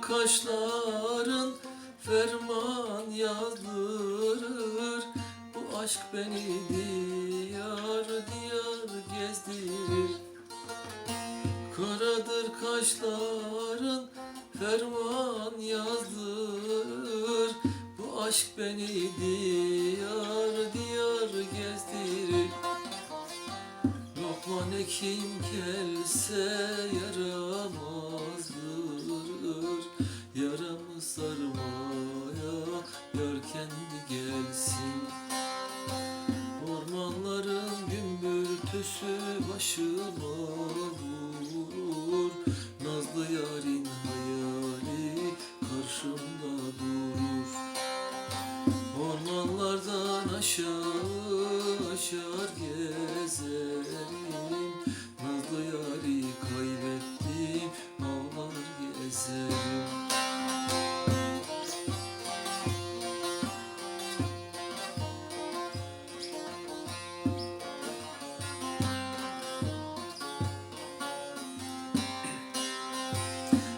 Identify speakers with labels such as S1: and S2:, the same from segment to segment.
S1: kaşların ferman yazdırır Bu aşk beni diyar diyar gezdirir. Karadır kaşların ferman yazdırır Bu aşk beni diyar diyar gezdirir. Lokman hekim gelse yaramazdır kendi gelsin. Ormanların gümbürtüsü başıma vurur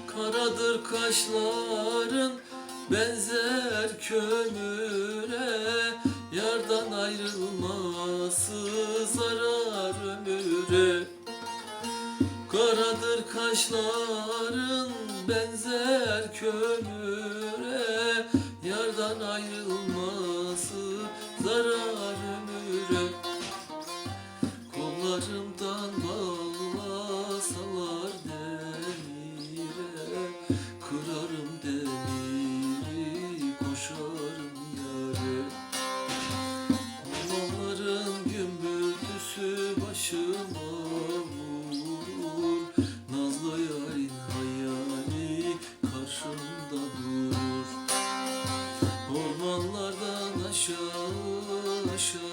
S1: Karadır kaşların benzer kömüre Yardan ayrılması zarar ömüre. Karadır kaşların benzer kömüre Yardan ayrılması zarar Saçlarımdan bağlasalar demire Kırarım demiri koşarım yere. Onların gümbüldüsü başıma vurur Nazlı yarın hayali karşımda durur. Ormanlardan aşağı aşağı